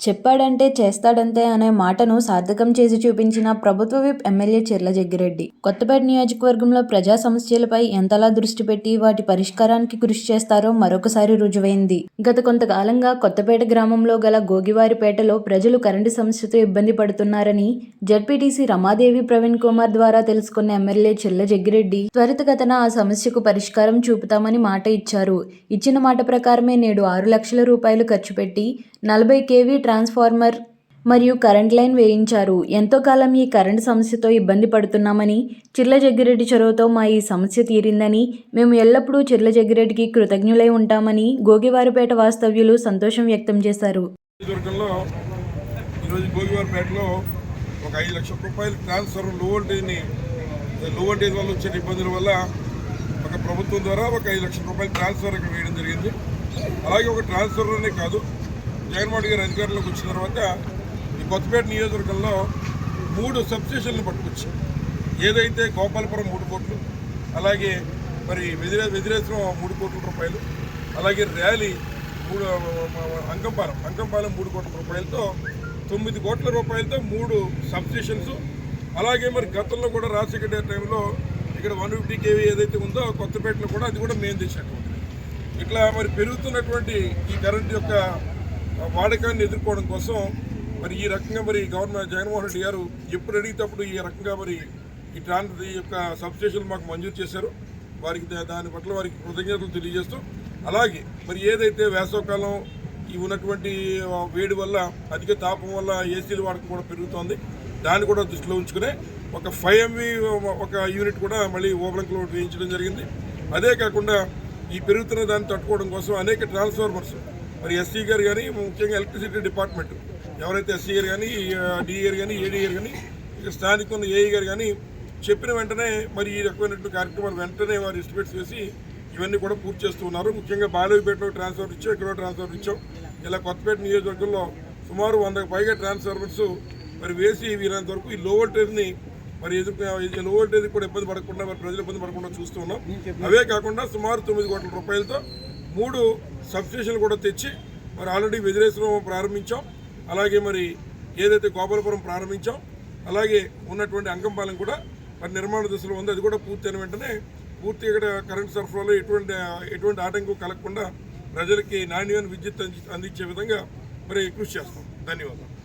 చెప్పాడంటే చేస్తాడంతే అనే మాటను సార్థకం చేసి చూపించిన ప్రభుత్వ విప్ ఎమ్మెల్యే చెర్ల జగ్గిరెడ్డి. కొత్తపేట నియోజకవర్గంలో ప్రజా సమస్యలపై ఎంతలా దృష్టి పెట్టి వాటి పరిష్కారానికి కృషి చేస్తారో మరొకసారి రుజువైంది. గత కొంతకాలంగా కొత్తపేట గ్రామంలో గల గోగివారిపేటలో ప్రజలు కరెంటు సమస్యతో ఇబ్బంది పడుతున్నారని జడ్పీటీసీ రమాదేవి ప్రవీణ్ కుమార్ ద్వారా తెలుసుకున్న ఎమ్మెల్యే చిర్ల జగ్గిరెడ్డి త్వరితగతన ఆ సమస్యకు పరిష్కారం చూపుతామని మాట ఇచ్చారు. ఇచ్చిన మాట ప్రకారమే నేడు ఆరు లక్షల రూపాయలు ఖర్చు పెట్టి నలభై కేవీ ట్రాన్స్ఫార్మర్ మరియు కరెంట్ లైన్ వేయించారు. ఎంతో కాలం ఈ కరెంట్ సమస్యతో ఇబ్బంది పడుతున్నామని చిర్ల జగ్గిరెడ్డి చొరవతో మా ఈ సమస్య తీరిందని మేము ఎల్లప్పుడూ చిర్ల జగ్గిరెడ్డికి కృతజ్ఞులై ఉంటామని గోగివారిపేట వాస్తవ్యులు సంతోషం వ్యక్తం చేశారు. ఒక ఐదు లక్షల రూపాయలు ట్రాన్స్ఫర్లో వోల్టేజ్ని లో వోల్టేజ్ వల్ల వచ్చిన ఇబ్బందుల వల్ల ఒక ప్రభుత్వం ద్వారా ఒక ఐదు లక్షల రూపాయలు ట్రాన్స్ఫర్ ఇక్కడ వేయడం జరిగింది. అలాగే ఒక ట్రాన్స్ఫర్లోనే కాదు జగన్మోహన్ గారు అధికారంలోకి వచ్చిన తర్వాత ఈ కొత్తపేట నియోజకవర్గంలో మూడు సబ్స్టేషన్లు పట్టుకొచ్చాం ఏదైతే గోపాలపురం మూడు కోట్లు అలాగే మరి వెదిరే వెదిరేశ్వరం మూడు కోట్ల రూపాయలు అలాగే ర్యాలీ మూడు అంకంపాలెం అంకంపాలెం మూడు కోట్ల రూపాయలతో తొమ్మిది కోట్ల రూపాయలతో మూడు సబ్స్టేషన్స్. అలాగే మరి గతంలో కూడా రాజశేఖర టైంలో ఇక్కడ వన్ ఫిఫ్టీ కేవీ ఏదైతే ఉందో కొత్తపేటలో కూడా అది కూడా మేము తెచ్చినటువంటిది ఇట్లా మరి పెరుగుతున్నటువంటి ఈ కరెంట్ యొక్క వాడకాన్ని ఎదుర్కోవడం కోసం మరి ఈ రకంగా మరి గవర్నమెంట్ జగన్మోహన్ రెడ్డి గారు ఎప్పుడు అడిగినప్పుడు ఈ రకంగా మరి ఈ ట్రాన్స్ ఈ యొక్క సబ్స్టేషన్లు మాకు మంజూరు చేశారు. వారికి దా- దాని పట్ల వారికి కృతజ్ఞతలు తెలియజేస్తూ అలాగే మరి ఏదైతే వేసవకాలం ఈ ఉన్నటువంటి వేడి వల్ల అధిక తాపం వల్ల ఏసీలు వాడకం కూడా పెరుగుతోంది. దాన్ని కూడా దృష్టిలో ఉంచుకునే ఒక ఫైవ్ ఎంవి ఒక యూనిట్ కూడా మళ్ళీ ఓపెన్లో వేయించడం జరిగింది. అదే కాకుండా ఈ పెరుగుతున్న దాన్ని తట్టుకోవడం కోసం అనేక ట్రాన్స్ఫార్మర్స్ మరి ఎస్సీ గారు కానీ ముఖ్యంగా ఎలక్ట్రిసిటీ డిపార్ట్మెంట్. ఎవరైతే ఎస్సీ గారు కానీ డిఈ గారు కానీ ఏడీ గారు కానీ ఇక స్థానిక ఉన్న ఏఈ గారు కానీ చెప్పిన వెంటనే మరి ఈ రకమైనటువంటి కార్యక్రమాలు వెంటనే వారు ఎస్టిమేట్స్ వేసి ఇవన్నీ కూడా పూర్తి చేస్తూ ఉన్నారు. ముఖ్యంగా బాలవిపేటలో ట్రాన్స్ఫర్ ఇచ్చాం ఇక్కడ ట్రాన్స్ఫర్ ఇచ్చాం. ఇలా కొత్తపేట నియోజకవర్గంలో సుమారు వందకు పైగా ట్రాన్స్ఫార్మర్స్ మరి వేసి వీరంత వరకు ఈ లో వోల్టేజ్ని మరి ఎదుర్కొ లో వోల్టేజ్ కూడా ఇబ్బంది పడకుండా మరి ప్రజలు ఇబ్బంది పడకుండా చూస్తూ ఉన్నాం. అవే కాకుండా సుమారు తొమ్మిది కోట్ల రూపాయలతో మూడు సబ్స్టేషన్లు కూడా తెచ్చి మరి ఆల్రెడీ వెదిరేశ్వరం ప్రారంభించాం. అలాగే మరి ఏదైతే గోపాలపురం ప్రారంభించాం అలాగే ఉన్నటువంటి అంకంపాలెం కూడా మరి నిర్మాణ దశలో ఉంది. అది కూడా పూర్తయిన వెంటనే పూర్తి ఇక్కడ కరెంట్ సరఫరాలో ఎటువంటి ఎటువంటి ఆటంకం కలగకుండా ప్రజలకి నాణ్యమైన విద్యుత్ అంది- అందించే విధంగా మరి కృషి చేస్తాం. ధన్యవాదాలు.